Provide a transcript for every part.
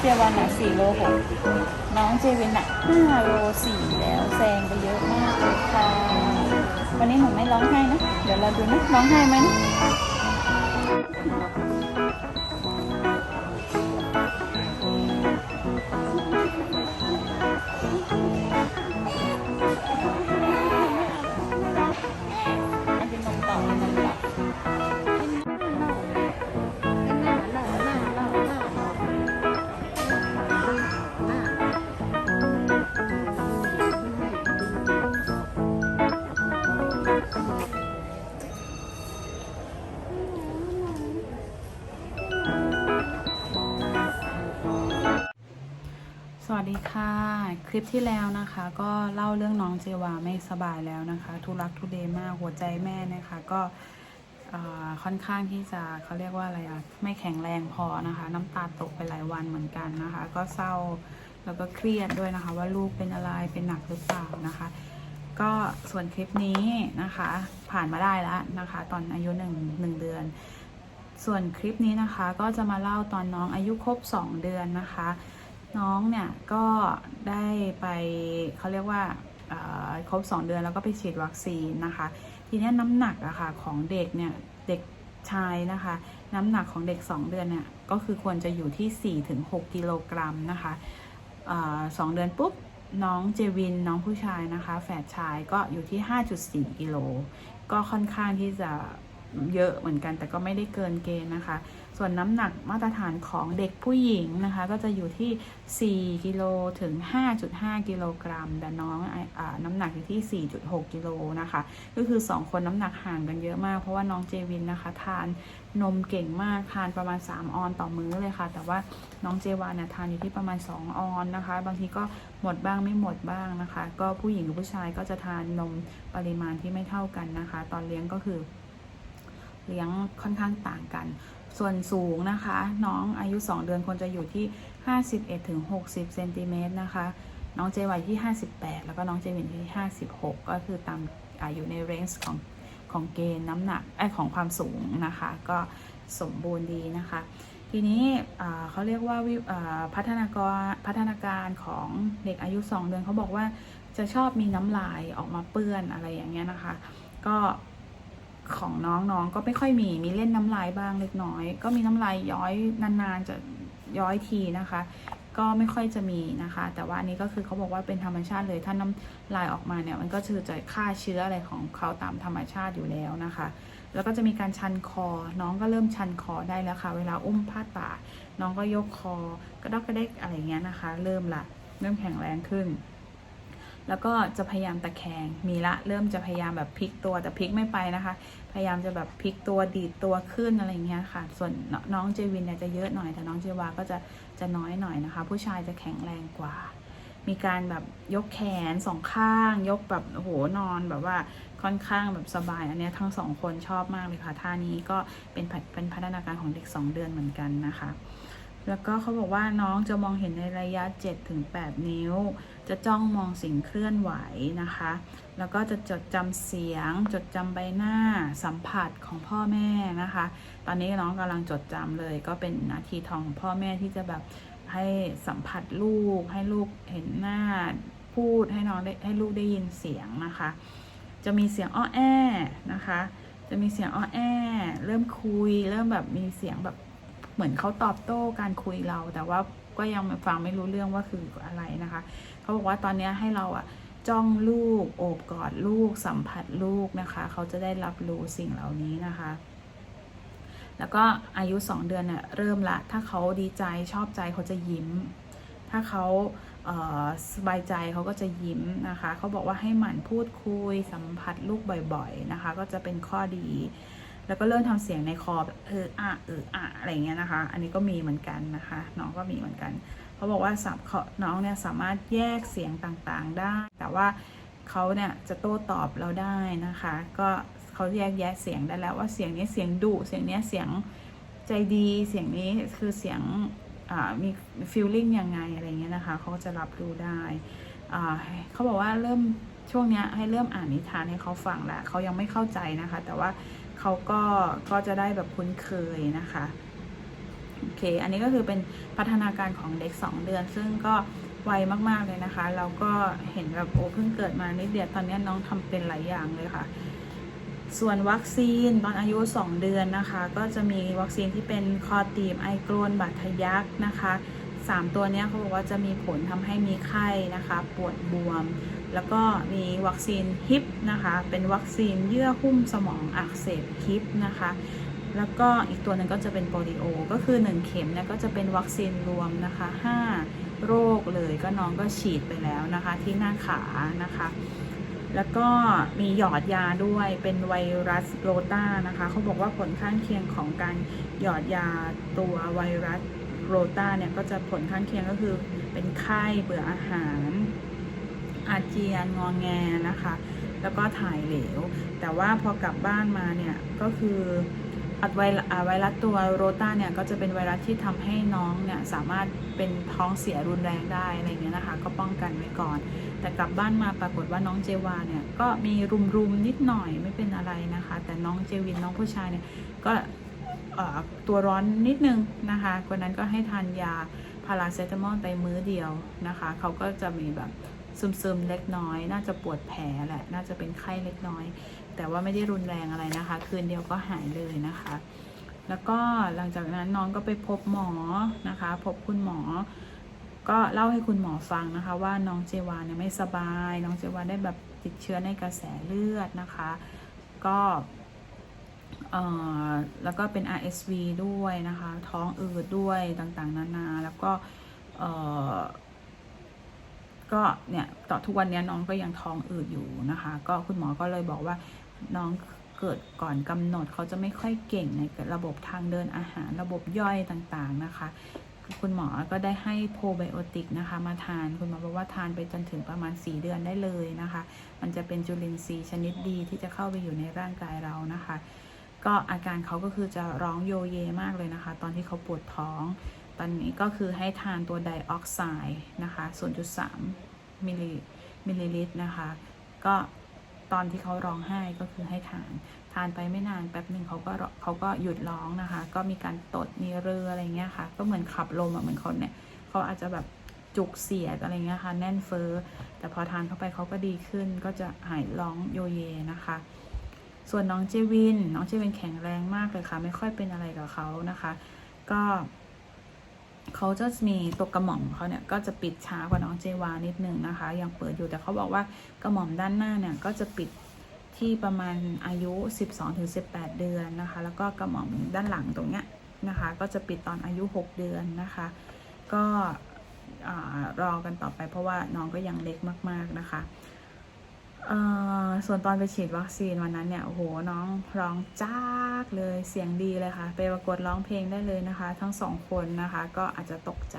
เจวันหนักสี่โลหกน้องเจวินหนักห้าโลสี่แล้วแซงไปเยอะมากเลยค่ะ วันนี้หนูไม่ร้องไห้นะ เดี๋ยวเราดูนะร้องไห้ไหมนะ คลิปที่แล้วนะคะ ก็เล่าเรื่องน้องเจวาไม่สบายแล้วนะคะ ทุรักทุเลมากหัวใจแม่นะคะ ก็ค่อนข้างที่จะเขาเรียกว่าอะไรอะไม่แข็งแรงพอนะคะ น้ำตาตกไปหลายวันเหมือนกันนะคะ ก็เศร้าแล้วก็เครียดด้วยนะคะ ว่าลูกเป็นอะไรเป็นหนักหรือเปล่านะคะ ก็ส่วนคลิปนี้นะคะ ผ่านมาได้แล้วนะคะ ตอนอายุหนึ่งหนึ่งเดือน ส่วนคลิปนี้นะคะก็จะมาเล่าตอนน้องอายุครบ 2 เดือนนะคะ น้องเนี่ยก็ได้ไปเขาเรียกว่าครบ 2 เดือนแล้วก็ไปฉีดวัคซีนนะคะ ทีนี้น้ำหนักอะค่ะของเด็กเนี่ยเด็กชายนะคะ น้ำหนักของเด็ก 2 เดือนเนี่ยก็คือควรจะอยู่ที่ 4-6กิโลกรัมนะคะสองเดือนปุ๊บน้องเจวินน้องผู้ชายนะคะ แฝดชายก็อยู่ที่ 5.4 กิโล ก็ค่อนข้างที่จะ เยอะเหมือนกัน แต่ก็ไม่ได้เกินเกณฑ์นะคะ ส่วนน้ำหนักมาตรฐานของเด็กผู้หญิงนะคะ ก็จะอยู่ที่ 4 กิโลถึง 5.5 กิโลกรัม แต่น้องอน้ำหนักอยู่ที่ 4.6 กิโลนะคะ ก็คือ 2 คนน้ำหนักห่างกันเยอะมาก เพราะว่าน้องเจวินนะคะ ทานนมเก่งมาก ทานประมาณ 3 ออนต่อมื้อเลยค่ะ แต่ว่าน้องเจวานนี่ยทานอยู่ที่ประมาณ 2 ออนนะคะ บางทีก็หมดบ้างไม่หมดบ้างนะคะ ก็ผู้หญิงกับผู้ชายก็จะทานนมปริมาณที่ไม่เท่ากันนะคะ ตอนเลี้ยงก็คือ เลี้ยงค่อนข้างต่างกัน ส่วนสูงนะคะ น้องอายุ 2 เดือนควรจะอยู่ที่ 51ถึง60เซนติเมตรนะคะ น้องเจวัยที่ 58 แล้วก็น้องเจวินที่ 56 ก็คือตามอายุในเรนจ์ของของเกณฑ์น้ำหนักไอของความสูงนะคะ ก็สมบูรณ์ดีนะคะ ทีนี้เขาเรียกว่าวพัฒนากรพัฒนาการของเด็กอายุ 2 เดือนเขาบอกว่าจะชอบมีน้ำลายออกมาเปื้อนอะไรอย่างเงี้ยนะคะ ก็ ของน้องๆก็ไม่ค่อยมีมีเล่นน้ำลายบ้างเล็กน้อย ก็มีน้ำลายย้อยนานๆจะย้อยทีนะคะ ก็ไม่ค่อยจะมีนะคะ แต่ว่าอันนี้ก็คือเขาบอกว่าเป็นธรรมชาติเลย ถ้าน้ำลายออกมาเนี่ยมันก็คือจะฆ่าเชื้ออะไรของเขาตามธรรมชาติอยู่แล้วนะคะ แล้วก็จะมีการชันคอ น้องก็เริ่มชันคอได้แล้วค่ะ เวลาอุ้มพาดบ่าน้องก็ยกคอกระดอกกระเดกอะไรเงี้ยนะคะ เริ่มละเริ่มแข็งแรงขึ้น แล้วก็จะพยายามตะแคงมีละเริ่มจะพยายามแบบพลิกตัวแต่พลิกไม่ไปนะคะ พยายามจะแบบพลิกตัวดีดตัวขึ้นอะไรเงี้ยค่ะ ส่วนน้องเจวินเนี่ยจะเยอะหน่อยแต่น้องเจวาก็จะจะน้อยหน่อยนะคะ ผู้ชายจะแข็งแรงกว่า มีการแบบยกแขนสองข้าง ยกแบบโอ้โหนอนแบบว่าค่อนข้างแบบสบาย อันเนี้ยทั้งสองคนชอบมากเลยค่ะท่านี้ก็เป็นพัฒเป็นพัฒนาการของเด็ก 2 เดือนเหมือนกันนะคะ แล้วก็เขาบอกว่าน้องจะมองเห็นในระยะ 7-8 นิ้ว จะจ้องมองสิ่งเคลื่อนไหวนะคะ แล้วก็จะจดจำเสียง จดจำใบหน้า สัมผัสของพ่อแม่นะคะ ตอนนี้น้องกำลังจดจำเลย ก็เป็นนาทีทองของพ่อแม่ที่จะแบบให้สัมผัสลูก ให้ลูกเห็นหน้า พูดให้น้องได้ให้ลูกได้ยินเสียงนะคะ จะมีเสียงอ้อแอนะคะ จะมีเสียงอ้อแอ เริ่มคุย เริ่มแบบมีเสียงแบบ เหมือนเขาตอบโต้การคุยเรา แต่ว่าก็ยังฟังไม่รู้เรื่องว่าคืออะไรนะคะเขาบอกว่าตอนนี้ให้เราอะจ้องลูกโอบกอดลูกสัมผัสลูกนะคะ เขาจะได้รับรู้สิ่งเหล่านี้นะคะ แล้วก็อายุ 2 เดือนเนี่ยเริ่มละ ถ้าเขาดีใจชอบใจเขาจะยิ้ม ถ้าเขาเสบายใจเขาก็จะยิ้มนะคะ เขาบอกว่าให้หมั่นพูดคุยสัมผัสลูกบ่อยๆนะคะ ก็จะเป็นข้อดี แล้วก็เริ่มทำเสียงในคอแบบเอออะเอออะอะไรเงี้ยนะคะ อันนี้ก็มีเหมือนกันนะคะ น้องก็มีเหมือนกันเขาบอกว่าสับเขาน้องเนี่ยสามารถแยกเสียงต่างๆได้ แต่ว่าเขาเนี่ยจะโต้ตอบเราได้นะคะ ก็เขาแยกแยะเสียงได้แล้วว่าเสียงนี้เสียงดุเสียงนี้เสียงใจดีเสียงนี้คือเสียงมีฟีลลิ่งยังไงอะไรเงี้ยนะคะเขาจะรับรู้ได้เขาบอกว่าเริ่มช่วงเนี้ยให้เริ่มอ่านนิทานให้เขาฟังแล้วเขายังไม่เข้าใจนะคะ แต่ว่า เขาก็ก็จะได้แบบคุ้นเคยนะคะโอเค อันนี้ก็คือเป็นพัฒนาการของเด็ก 2 เดือน ซึ่งก็ไวมากๆเลยนะคะเราก็เห็นแบบโอ้เพิ่งเกิดมานิดเดียวตอนนี้น้องทำเป็นหลายอย่างเลยค่ะ ส่วนวัคซีนตอนอายุ 2 เดือนนะคะ ก็จะมีวัคซีนที่เป็นคอตีบไอโกรนบาดทะยักนะคะ 3 ตัวนี้เขาบอกว่าจะมีผลทำให้มีไข้นะคะ ปวดบวม แล้วก็มีวัคซีนฮิปนะคะ เป็นวัคซีนเยื่อหุ้มสมองอักเสบฮิปนะคะ แล้วก็อีกตัวหนึ่งก็จะเป็นโปลิโอ ก็คือ 1 เข็มเนี่ยก็จะเป็นวัคซีนรวมนะคะ 5 โรคเลยก็น้องก็ฉีดไปแล้วนะคะที่หน้าขานะคะแล้วก็มีหยอดยาด้วยเป็นไวรัสโรตานะคะเขาบอกว่าผลข้างเคียงของการหยอดยาตัวไวรัสโรตาเนี่ยก็จะผลข้างเคียงก็คือเป็นไข้เบื่ออาหาร อาเจียนงองแงนะคะ แล้วก็ถ่ายเหลว แต่ว่าพอกลับบ้านมาเนี่ยก็คืออัดไวรัสอ่าไวรัสตัวโรต้าเนี่ยก็จะเป็นไวรัสที่ทำให้น้องเนี่ยสามารถเป็นท้องเสียรุนแรงได้อะไรเงี้ยนะคะ ก็ป้องกันไว้ก่อน แต่กลับบ้านมาปรากฏว่าน้องเจวาเนี่ยก็มีรุมๆนิดหน่อยไม่เป็นอะไรนะคะ แต่น้องเจวินน้องผู้ชายเนี่ยก็ตัวร้อนนิดนึงนะคะว่านั้นก็ให้ทานยาพาราเซตามอลไปมื้อเดียวนะคะเขาก็จะมีแบบ ซึมๆเล็กน้อย น่าจะปวดแผลแหละ น่าจะเป็นไข้เล็กน้อย แต่ว่าไม่ได้รุนแรงอะไรนะคะ คืนเดียวก็หายเลยนะคะ แล้วก็หลังจากนั้นน้องก็ไปพบหมอนะคะ พบคุณหมอ ก็เล่าให้คุณหมอฟังนะคะ ว่าน้องเจวาเนี่ยไม่สบาย น้องเจวาได้แบบติดเชื้อในกระแสเลือดนะคะ ก็แล้วก็เป็น RSV ด้วยนะคะ ท้องอืดด้วยต่างๆ นานา แล้วก็ ก็เนี่ยต่อทุกวันนี้น้องก็ยังท้องอืดอยู่นะคะ ก็คุณหมอก็เลยบอกว่าน้องเกิดก่อนกำหนดเขาจะไม่ค่อยเก่งในระบบทางเดินอาหารระบบย่อยต่างๆนะคะ คุณหมอก็ได้ให้โปรไบโอติกนะคะ มาทานคุณหมอบอกว่าทานไปจนถึงประมาณ 4 เดือนได้เลยนะคะ มันจะเป็นจุลินทรีย์ชนิดดีที่จะเข้าไปอยู่ในร่างกายเรานะคะ ก็อาการเขาก็คือจะร้องโยเยมากเลยนะคะ ตอนที่เขาปวดท้อง ตอนนี้ก็คือให้ทานตัวไดออกไซด์นะคะ 0.3 มิลลิมิลลิลิตรนะคะ ก็ตอนที่เขาร้องไห้ก็คือให้ทาน ทานไปไม่นานแป๊บหนึ่งเขาก็ร้องเขาก็หยุดร้องนะคะ ก็มีการตดมีเรืออะไรเงี้ยค่ะ ก็เหมือนขับลมอะเหมือนคนเนี่ยเขาอาจจะแบบจุกเสียดอะไรเงี้ยค่ะแน่นเฟ้อแต่พอทานเข้าไปเขาก็ดีขึ้น ก็จะหายร้องโยเยนะคะ ส่วนน้องเจวิน น้องเจวินแข็งแรงมากเลยค่ะ ไม่ค่อยเป็นอะไรกับเขานะคะ ก็ เขาจะมีตัวกระหม่อมเขาเนี่ยก็จะปิดช้ากว่าน้องเจวานิดนึงนะคะ ยังเปิดอยู่แต่เขาบอกว่ากระหม่อมด้านหน้าเนี่ยก็จะปิดที่ประมาณอายุ 12-18 เดือนนะคะ แล้วก็กระหม่อมด้านหลังตรงเนี้ยนะคะ ก็จะปิดตอนอายุ 6 เดือนนะคะ ก็อรอกันต่อไปเพราะว่าน้องก็ยังเล็กมาก ๆ นะคะ ส่วนตอนไปฉีดวัคซีนวันนั้นเนี่ยโอ้โหน้องร้องจากเลยเสียงดีเลยค่ะ ไปประกวดร้องเพลงได้เลยนะคะ ทั้งสองคนนะคะ ก็อาจจะตกใจ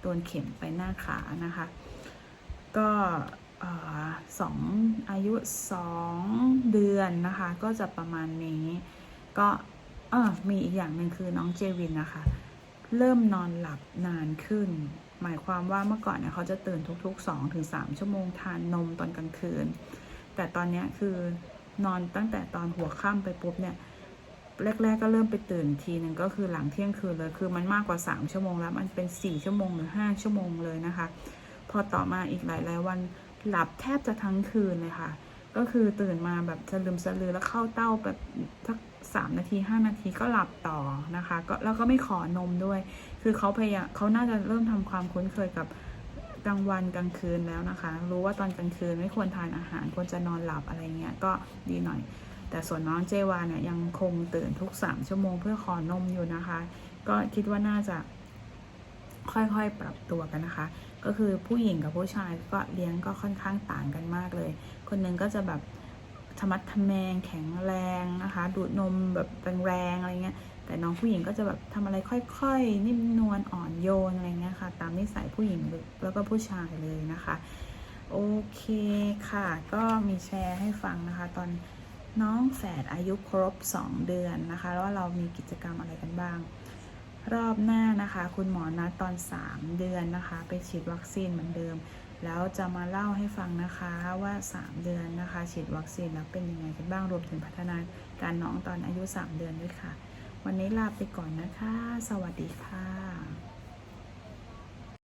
โดนเข็มไปหน้าขานะคะ ก็อสองอายุสองเดือนนะคะ ก็จะประมาณนี้ ก็เออมีอีกอย่างหนึ่งคือน้องเจวินนะคะ เริ่มนอนหลับนานขึ้น หมายความว่าเมื่อก่อนเนี่ยเขาจะตื่นทุกๆ2-3ชั่วโมงทานนมตอนกลางคืน แต่ตอนนี้คือนอนตั้งแต่ตอนหัวค่ำไปปุ๊บเนี่ยแรก ๆ ก็เริ่มไปตื่นทีหนึ่งก็คือหลังเที่ยงคืนเลย คือมันมากกว่า 3 ชั่วโมงแล้ว มันเป็น 4 ชั่วโมงหรือ 5 ชั่วโมงเลยนะคะ พอต่อมาอีกหลายๆวันหลับแทบจะทั้งคืนเลยค่ะ ก็คือตื่นมาแบบสลืมสลือแล้วเข้าเต้าแบบสักสามนาทีห้านาทีก็หลับต่อนะคะ ก็แล้วก็ไม่ขอนมด้วย คือเขาพยายามเขาน่าจะเริ่มทำความคุ้นเคยกับกลางวันกลางคืนแล้วนะคะ รู้ว่าตอนกลางคืนไม่ควรทานอาหารควรจะนอนหลับอะไรเงี้ยก็ดีหน่อย แต่ส่วนน้องเจวาเนี่ยยังคงตื่นทุกสามชั่วโมงเพื่อขอนมอยู่นะคะ ก็คิดว่าน่าจะ ค่อยๆ ปรับตัวกันนะคะ ก็คือผู้หญิงกับผู้ชายก็เลี้ยงก็ค่อนข้างต่างกันมากเลย คนหนึ่งก็จะแบบธรรมัดทะแมงแข็งแรงนะคะ ดูดนมแบบแรงๆอะไรเงี้ย แต่น้องผู้หญิงก็จะแบบทำอะไรค่อยๆ นิ่มนวลอ่อนโยนอะไรเงี้ยค่ะ ตามนิสัยผู้หญิงแล้วก็ผู้ชายเลยนะคะ โอเคค่ะ ก็มีแชร์ให้ฟังนะคะ ตอนน้องแฝดอายุครบ 2 เดือนนะคะ แล้วเรามีกิจกรรมอะไรกันบ้าง รอบหน้านะคะ คุณหมอนัดตอน 3 เดือนนะคะ ไปฉีดวัคซีนเหมือนเดิม แล้วจะมาเล่าให้ฟังนะคะว่า 3 เดือนนะคะ ฉีดวัคซีนแล้วเป็นยังไงกันบ้างรวมถึงพัฒนาการน้องตอนอายุ 3 เดือนด้วยค่ะ วันนี้ลาไปก่อนนะคะ สวัสดีค่ะ